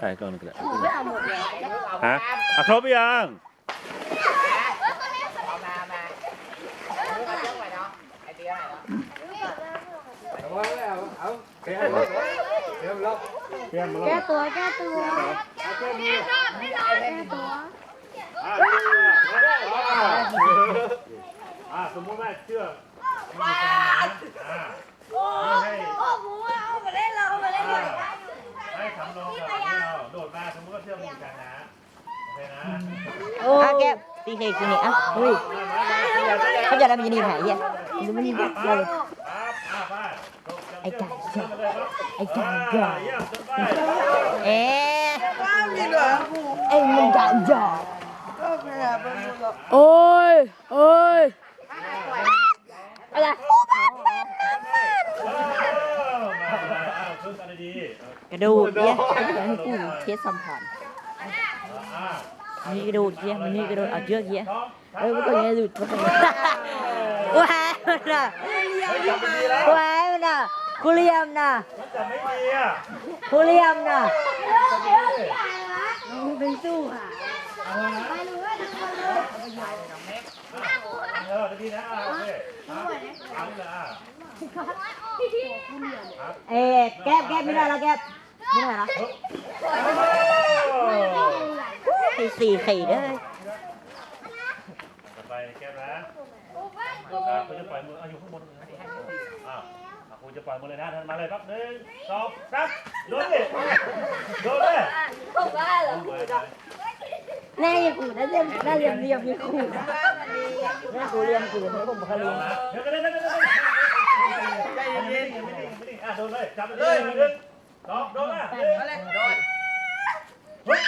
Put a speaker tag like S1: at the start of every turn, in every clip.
S1: ถ่ายกล้องนึงก็ได้ฮะอะครบหรือยัง
S2: เอามามาเอามาเรื่องไหนเนาะไอเดียไหนเนาะ
S3: แก้ตัวแก้ตัว
S1: อะนี่อะสมมติว่าเชือกมีการน้ำอะให้
S3: โอ้โหเอามาเล่นเราเอามาเล่นเลย
S1: ให้สำรองกับนี่เรา โดดมาสมมติว่าเชื่อมการน้ำโอเคนะ
S4: อะแก้ตีเคกินนี่อะเฮ้ยเขาจะได้มันจะหนีหายเหี้ยมันไม่หนีเด็กเลยไอ้ไก่จ้ะไอ้ไก่จ้ะเอ๊ะไอ้มันจะจ่อ
S3: โอ้ยโอ้ย
S4: อะไร
S1: ชุดอะไรดี
S4: ก ระดูดเหี้ยให้กูเทสสัมผัสนี่กระดูดเหี้ยมันนี่กระดูดเอาเชือกเหี้ยเอ้ยมันก็ยังดูดมันว้ายมันน่ะว้ายมันน่ะกูเลียมน่ะ
S1: มันจะไม่ดีอะ
S4: กูเลียมน่ะ
S3: เป็นสู้ค่ะ
S1: เออดีนะโอเคเอาเลยอะ
S4: เอ๊ะแก้บแก้บไม่ได้แล้วแก้บ ไม่ได้แล้วไอ้สี่ขี่เด้อ
S1: ต่อไปแก้มนะคุณจะปล่อยมือเอาอยู่ข้างบนอ่าคุณจะปล่อยมือเลยนะมาเลยครับหนึ่งสองสามโดนดิโดนเลย
S3: ผมว่าเหรอแน่ยังขู่นะเรียมน่าเรียมเรียมยังขู่
S4: แม่กูเลียมกูไม่ผมบ่เคยเลียม
S1: เดี๋ยวเดี๋ยวเดี๋ยวเดี๋ยวใจเย็นไม่ดีไม่ดีอะโดนเลยจับเลย หนึ่งสองโดนอะ
S2: มาเลยโดน
S1: เฮ้ย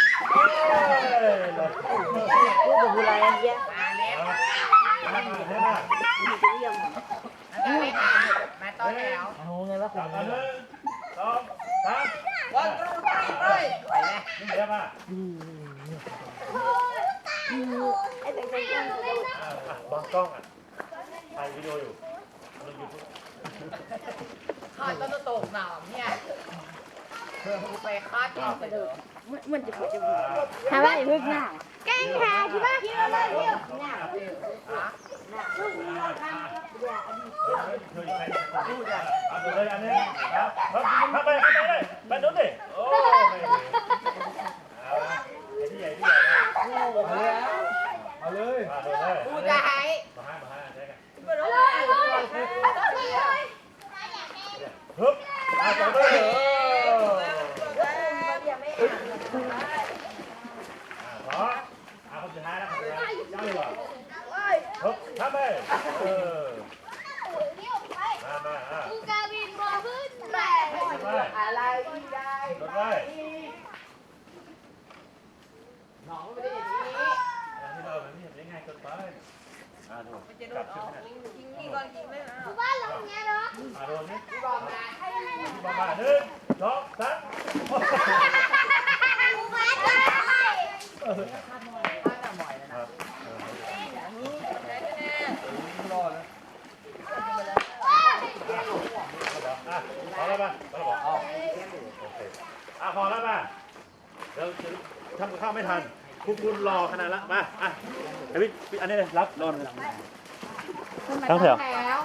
S4: กูกับกูไรเหี้ย
S2: มาเล็บ
S1: มามาเฮ้ยมา
S2: มาไม่มามาต้อนแล้ว
S4: เอาไงวะ
S1: จับมาหนึ่งสองสาม
S2: วันรุ่งไปไปเลย
S1: นี่เดี๋ยวมาบางกล้องอะถ่ายวิดีโออยู่ลงยูทูบ
S2: ข้าต้นตกหนาวเนี่ย ไปคาดต่อไปเด้อ
S3: มันจะพูดจะพูดทำไมเพิ่งหน้าแกล้งแทนใช่ปะคิดว่าเลยเดียว
S2: หน้าเด้อฮะ
S1: เคยใครดูเนี่ยเอาเลยอันนี้ครับเข้าไปเข้าไปเลยไปโดนดิโอ้ไม่เอาละไอ้ที่ใหญ่ที่ใหญ่เอาเลยมาเลย
S2: กูจะให้
S1: มาให้มาให้ใช่กัน
S3: เลย
S1: ฮึบเอาจับเลยขอเอาคนสุดท้ายแล้วคนสุดท้ายเจ้าดีกว่าฮึบทำไปเออมามาอะ
S3: กูกาบินบอขึ้นแต่
S1: ไป
S2: อะไรได้
S1: รถไป
S2: น้องไม่ได้อย่างนี้
S1: ที่เรามันไม่เห็นได้ง่ายเกินไปอ่าดู
S2: จะโด
S1: จับ
S2: น
S1: ชุ
S2: น้
S1: ด
S2: อง
S1: นี่
S2: ยิงนี่ก่อนยิงไม่นะ
S3: บ้านเราเนี้ยเนาะ
S1: อ่าโดนนี่
S2: พี่บอกนะ
S1: ที่บ้านหนึ่งสองสาม
S3: กูบ้านได้
S2: ข้าจะหมอยแล้วนะ
S1: อะพอแล้วป่ะพอแล้วบอกโอเคอะ พอแล้วป่ะเดี๋ยวทำกับข้าวไม่ทันคุณคุณรอขนาดละมาอะไอวิทย์อันนี้เลยรับรอน่อยทั้งแถว
S2: แล้ว